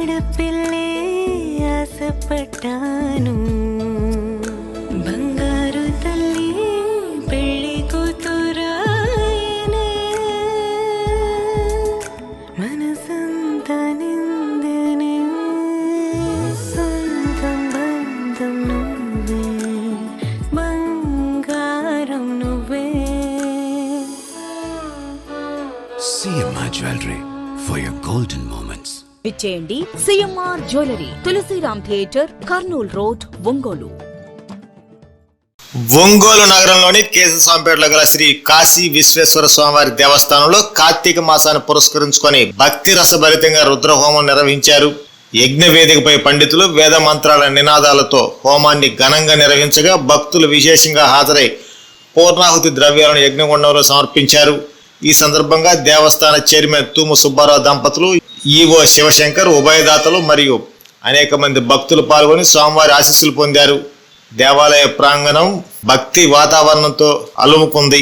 ఆడపిల్లే ఆశపడ్డాను బంగారు తల్లి పెళ్లి కూతురాయనే మనసంతా నిందనే సొంతం బంధం నువ్వే బంగారం నువ్వే CMR Jewelry for your golden moments. విచ్చేయండి CMR jewellery Tulasiram theatre Kurnool road Ongole. Ongole నగరంలోని కేశస్వామిపేటలో గల శ్రీ కాశీ విశ్వేశ్వర స్వామివారి దేవస్థానంలో కార్తీక మాసాన్ని పురస్కరించుకొని భక్తి రసభరితంగా రుద్రహోమం నిర్వహించారు. యజ్ఞ వేదికపై పండితులు వేద మంత్రాల నినాదాలతో హోమాన్ని ఘనంగా నిర్వహించగా భక్తులు విశేషంగా హాజరై పూర్ణాహుతి ద్రవ్యాలను యజ్ఞగుండంలో సమర్పించారు. ఈ సందర్భంగా దేవస్థాన చైర్మన్ తూము సుబ్బారావు దంపతులు ఈవో శివశంకర్ ఉభయదాతలు మరియు అనేక మంది భక్తులు పాల్గొని స్వామివారి ఆశీస్సులు పొందారు. దేవాలయ ప్రాంగణం భక్తి వాతావరణంతో అలుముకుంది.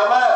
Mama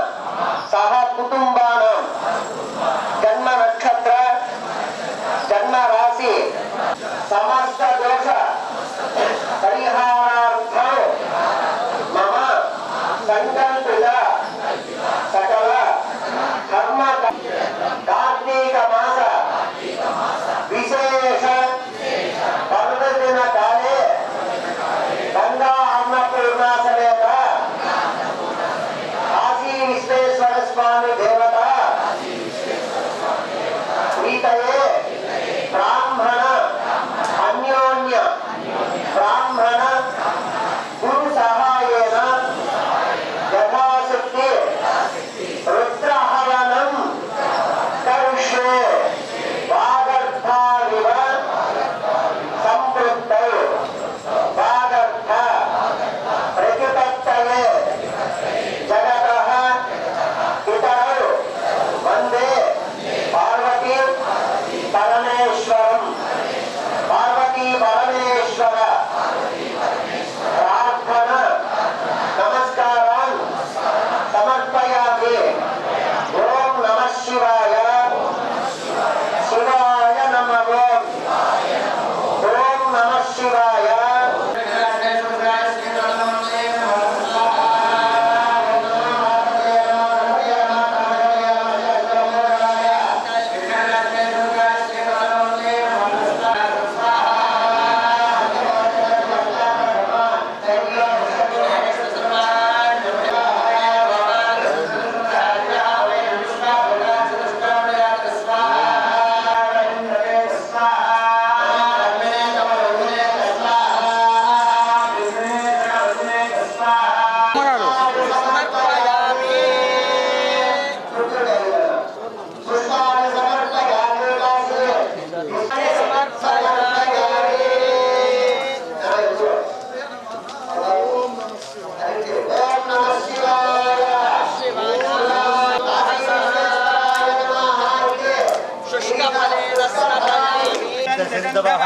माधवः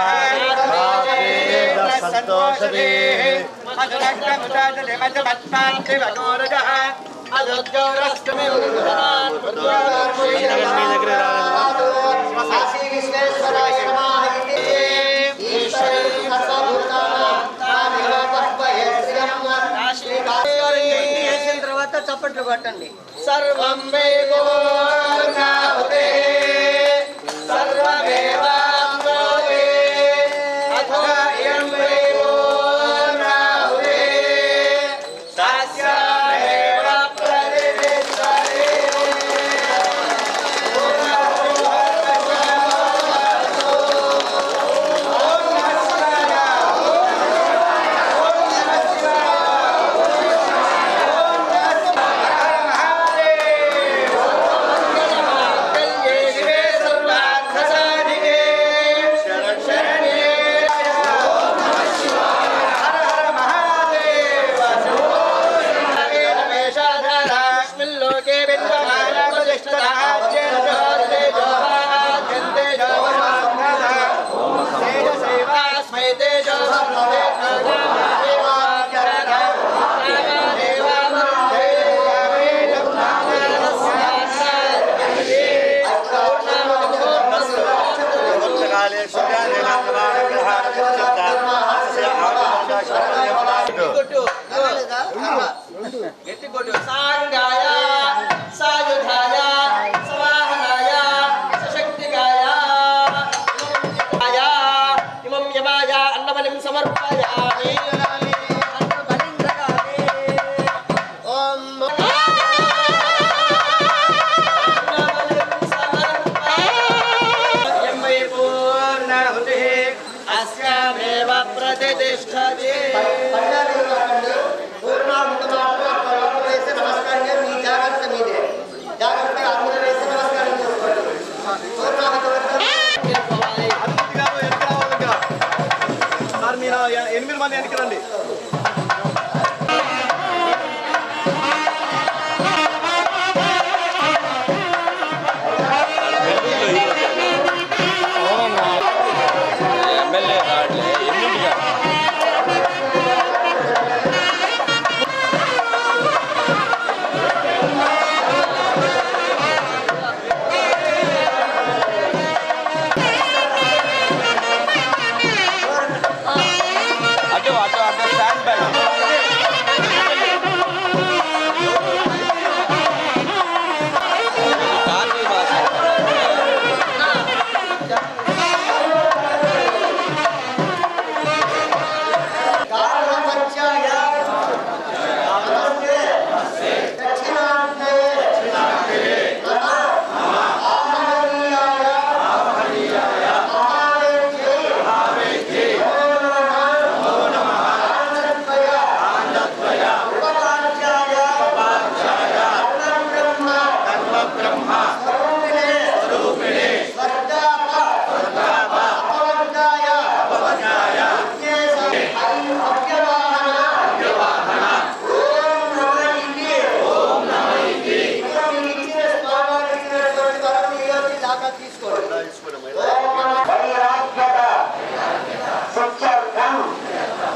सन्तोषदे मधुरग्रमुदाजलिमजमत्पान्तिवगोरजः श्रीविश्वेश्वराय नमः ईश्वरे తర్వాత చప్పట్లు కొట్టండి సర్వం సర్వమే గట్టి సాంగాయ సాయుధాయ సవాహనాయ సశక్తికాయ ఇమం యమాయ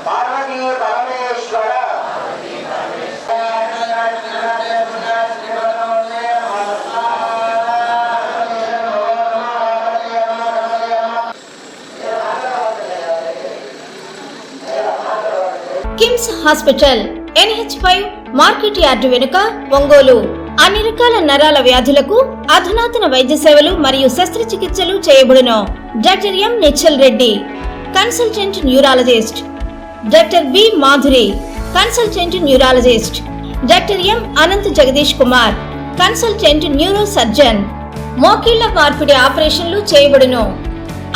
పార్వతీ పరమేశ్వర KIMS hospital NH five market yard వెనుక ఒంగోలు. అన్ని రకాల నరాల వ్యాధులకు అధునాతన వైద్య సేవలు మరియు శస్త్రచికిత్సలు చేయబడును. Doctor M Nischal Reddy consultant neurologist. Doctor B Madhuri consultant neurologist. Doctor M Anant Jagadish Kumar consultant neuro surgeon మోకీళ్ళ మార్పిడి ఆపరేషన్లు చేయబడును.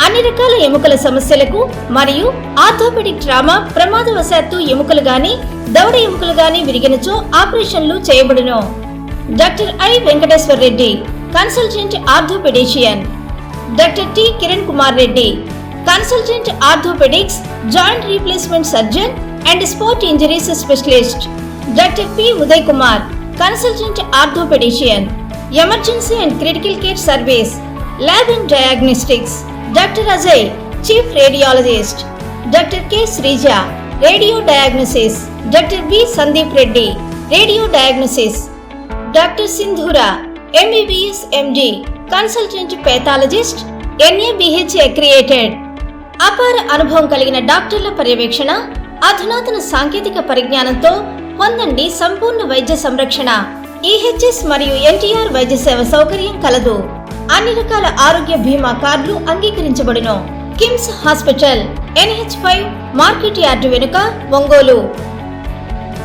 అన్ని రకాల ఎముకల సమస్యలకు మరియు ఆర్థోపెడిక్ ట్రామా ప్రమాదవశాత్తు ఎముకలు గాని దవడ ఎముకలు గాని విరిగినచో ఆపరేషన్లు చేయబడును. Dr. I. Venkateswar Reddy, Consultant Orthopedician. Dr. T. Kiran Kumar Reddy, Consultant Orthopedics, Joint Replacement Surgeon and Sport Injuries Specialist. Dr. P. Uday Kumar, Consultant Orthopedician. Emergency and Critical Care Service, Lab and Diagnostics. Dr. Ajay, Chief Radiologist. Dr. K. Srija, Radio Diagnosis. Dr. B. Sandeep Reddy, Radio Diagnosis. Doctor Sindhura MBBS MD consultant pathologist NABH accredited అపార అనుభవం కలిగిన డాక్టర్ల పర్యవేక్షణ అధునాతన సాంకేతిక పరిజ్ఞానంతో పొందండి సంపూర్ణ వైద్య సంరక్షణ. ఈహెచ్ఎస్ మరియు ఎన్టీఆర్ వైద్య సేవ సౌకర్యం కలదు. అన్ని రకాల ఆరోగ్య బీమా కార్డులు అంగీకరించబడును. KIMS hospital NH five market yard వెనుక ఒంగోలు.